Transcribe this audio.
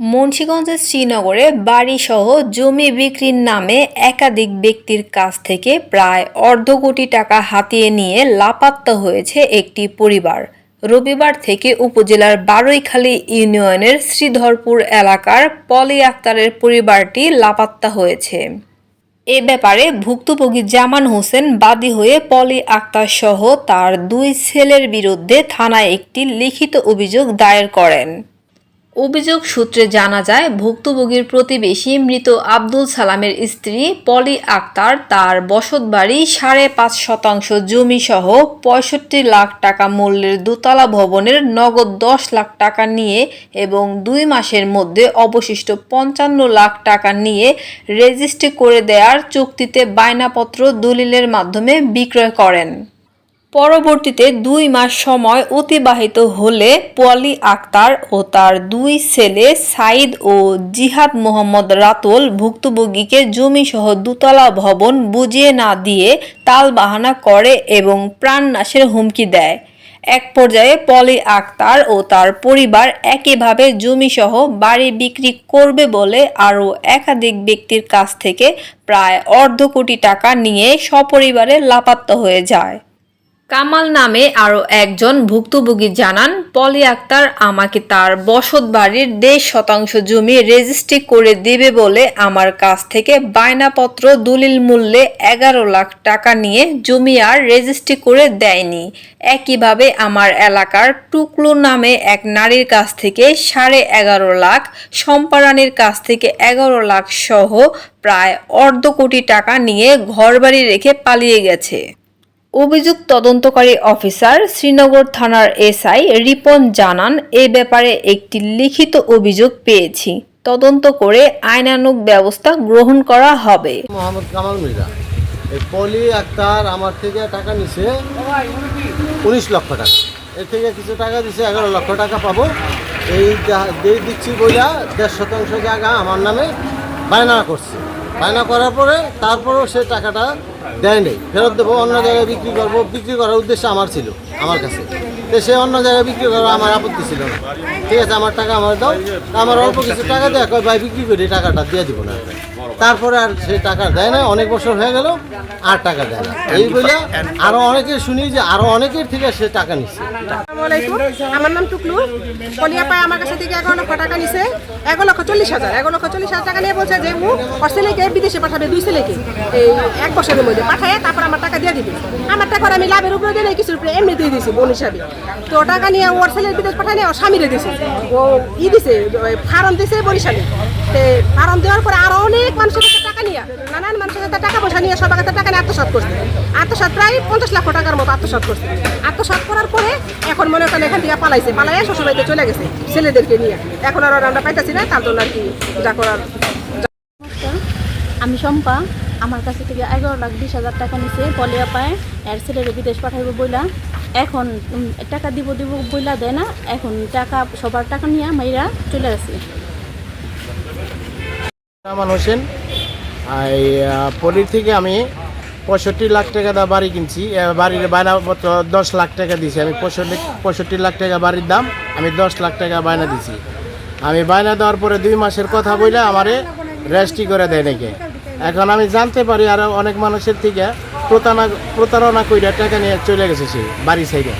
মুন্সিগঞ্জের শ্রীনগরে বাড়িসহ জমি বিক্রির নামে একাধিক ব্যক্তির কাছ থেকে প্রায় অর্ধ কোটি টাকা হাতিয়ে নিয়ে লাপাত্তা হয়েছে একটি পরিবার। রবিবার থেকে উপজেলার বারৈখালী ইউনিয়নের শ্রীধরপুর এলাকার পলি আক্তারের পরিবারটি লাপাত্তা হয়েছে। এ ব্যাপারে ভুক্তভোগী জামান হোসেন বাদী হয়ে পলি আক্তার সহ তার দুই ছেলের বিরুদ্ধে থানায় একটি লিখিত অভিযোগ দায়ের করেন। অভিযোগ সূত্রে জানা যায়, ভুক্তভোগীর প্রতিবেশী মৃত আব্দুল সালামের স্ত্রী পলি আক্তার তার বসতবাড়ি সাড়ে পাঁচ শতাংশ জমি সহ পঁয়ষট্টি লাখ টাকা মূল্যের দোতলা ভবনের নগদ দশ লাখ টাকা নিয়ে এবং দুই মাসের মধ্যে অবশিষ্ট পঞ্চান্ন লাখ টাকা নিয়ে রেজিস্ট্রি করে দেওয়ার চুক্তিতে বায়নাপত্র দলিলের মাধ্যমে বিক্রয় করেন। পরবর্তীতে দুই মাস সময় অতিবাহিত হলে পলি আক্তার ও তার দুই ছেলে সাইদ ও জিহাদ মোহাম্মদ রাতল ভুক্তভোগীকে জমিসহ দুতলা ভবন বুঝিয়ে না দিয়ে তালবাহানা করে এবং প্রাণনাশের হুমকি দেয়। এক পর্যায়ে পলি আক্তার ও তার পরিবার একইভাবে জমিসহ বাড়ি বিক্রি করবে বলে আরও একাধিক ব্যক্তির কাছ থেকে প্রায় অর্ধ কোটি টাকা নিয়ে সপরিবারে লাপাত্তা হয়ে যায়। কামাল নামে আরও একজন ভুক্তভোগী জানান, পলি আক্তার আমাকে তার বসত বাড়ির দেড় শতাংশ জমি রেজিস্ট্রি করে দেবে বলে আমার কাছ থেকে বায়নাপত্র দলিল মূল্যে এগারো লাখ টাকা নিয়ে জমি আর রেজিস্ট্রি করে দেয়নি। একইভাবে আমার এলাকার টুকলু নামে এক নারীর কাছ থেকে সাড়ে এগারো লাখ, সম্পারানির কাছ থেকে এগারো লাখ সহ প্রায় অর্ধ কোটি টাকা নিয়ে ঘরবাড়ি রেখে পালিয়ে গেছে। অভিযোগ তদন্তকারী অফিসার শ্রীনগর থানার এসআই রিপন জানান, এ ব্যাপারে একটি লিখিত অভিযোগ পেয়েছি। তদন্ত করে আইনানুগ ব্যবস্থা গ্রহণ করা হবে। মোহাম্মদ কামাল এই পলি আক্তার আমার থেকে টাকা নিছে উনিশ লক্ষ টাকা। এর থেকে কিছু টাকা দিছে, এগারো লক্ষ টাকা পাবো। এই দিয়ে দিচ্ছি বইলা দেড় শতাংশ জায়গা আমার নামে বায়না করছে। বায়না করার পরে তারপরেও সে টাকাটা দেয়নি ফেরত দেবো, অন্য জায়গায় বিক্রি করব। বিক্রি করার উদ্দেশ্য আমার ছিল, আমার কাছে। তো সে অন্য জায়গায় বিক্রি করার আমার আপত্তি ছিল না। ঠিক আছে, আমার টাকা আমার দাও। আমার অল্প কিছু টাকা দেয় ভাই, বিক্রি করি, টাকাটা দিয়ে দিব না। তারপরে আর সে টাকা দেয় না, অনেক বছর হয়ে গেল, আর টাকা দেয় না। এই বলে আরও অনেকে শুনি যে আরও অনেকের থেকে সে টাকা নিচ্ছে আমার নাম টুকলু। কলিয়া পায় আমার কাছে থেকে এগারো লক্ষ টাকা নিছে এগারো লক্ষ চল্লিশ হাজার। এগারো লক্ষ চল্লিশ হাজার টাকা নিয়ে বলছে যে ও ছেলেকে বিদেশে পাঠাবে, দুই ছেলেকে। এই এক বছরের মধ্যে পাঠায়, তারপর আমার টাকা দিয়ে দিবে। আমার টাকা আমি লাভের উপরে দিয়ে কিছুর উপরে এমনি দিয়ে দিয়েছি, বোন হিসাবে। তো টাকা নিয়ে ওর ছেলের বিদেশ পাঠায় নিয়ে ওর স্বামীরে দিছে ও ই দিছে ফার্ম দিছে বরিশালে। ফার্ম দেওয়ার পরে আরও অনেক মানুষের কাছে টাকা নিয়ে, নানান মানুষের কাছে টাকা পয়সা নিয়ে সবার কাছে টাকা নিয়ে আত্মসাৎ করছে। আত্মসাৎ প্রায় পঞ্চাশ লাখ টাকার মতো আত্মসাৎ করছে। আত্মসাৎ করার পরে এখন মনে করেন এখান থেকে পালাইছে, পালাইয়া শ্বশুরবাড়িতে চলে গেছে ছেলেদেরকে নিয়ে। এখন আর আমরা পাইতেছি না, তার জন্য আর কি যা করার আমি শম্পা। আমার কাছে থেকে এগারো লাখ বিশ হাজার টাকা নিছে পলিয়া পায়, এর ছেলের বিদেশ পাঠাইব বইলা। এখন টাকা দিব দিব বইলা দেয় না, এখন টাকা, সবার টাকা নিয়ে মাইরা চলে গেছে। রহমান হোসেন। এই আহ, পল্লীর থেকে আমি পঁয়ষট্টি লাখ টাকা দা বাড়ি কিনছি। বাড়ির বায়নাপত্র দশ লাখ টাকা দিয়েছি। আমি পঁয়ষট্টি পঁয়ষট্টি লাখ টাকা বাড়ির দাম আমি দশ লাখ টাকা বায়না দিছি আমি বায়না দেওয়ার পরে দুই মাসের কথা বলে আমারে রেজিস্ট্রি করে দেয় নাকি। এখন আমি জানতে পারি আরও অনেক মানুষের থেকে প্রতারণা প্রতারণা কইরা টাকা নিয়ে চলে গেছে সে বাড়ি সাইডে